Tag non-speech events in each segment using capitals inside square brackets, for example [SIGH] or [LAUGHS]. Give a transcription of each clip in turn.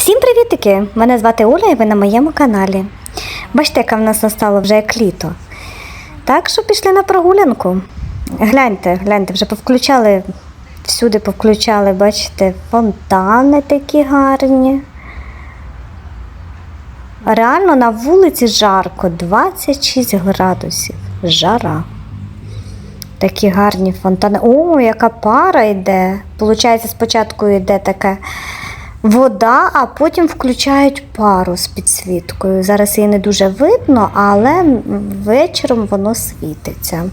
Всім привітики! Мене звати Оля і ви на моєму каналі. Бачите, яка в нас настало вже як літо. Так що пішли на прогулянку. Гляньте, гляньте, вже повключали, всюди повключали, бачите, фонтани такі гарні. Реально на вулиці жарко, 26 градусів. Жара. Такі гарні фонтани. О, яка пара йде. Получається, спочатку йде така вода, а потім включають пару з підсвіткою. Зараз її не дуже видно, але вечором воно світиться.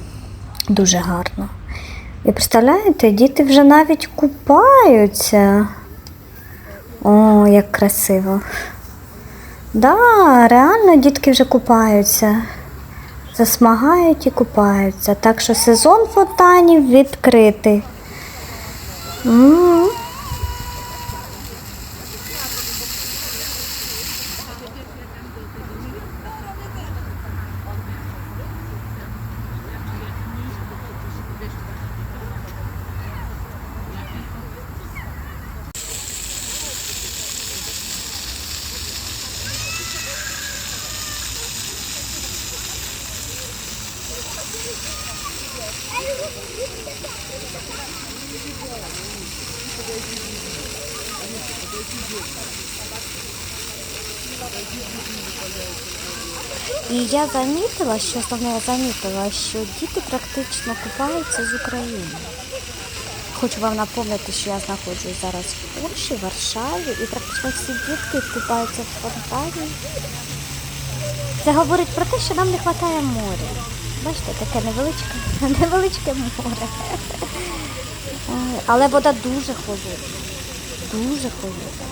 Дуже гарно. І представляєте, діти вже навіть купаються. О, як красиво. Да, реально дітки вже купаються. Засмагають і купаються. Так що сезон фонтанів відкритий. М. І я замітила, що основне я замітила, що діти практично купаються з України. Хочу вам напомнити, що я знаходжусь зараз в Польщі, в Варшаві, і практично всі дітки купаються в фонтані. Це говорить про те, що нам не вистачає моря. Бачите, таке невеличке, [LAUGHS] невеличке море. Але вода дуже холодна. Дуже холодна.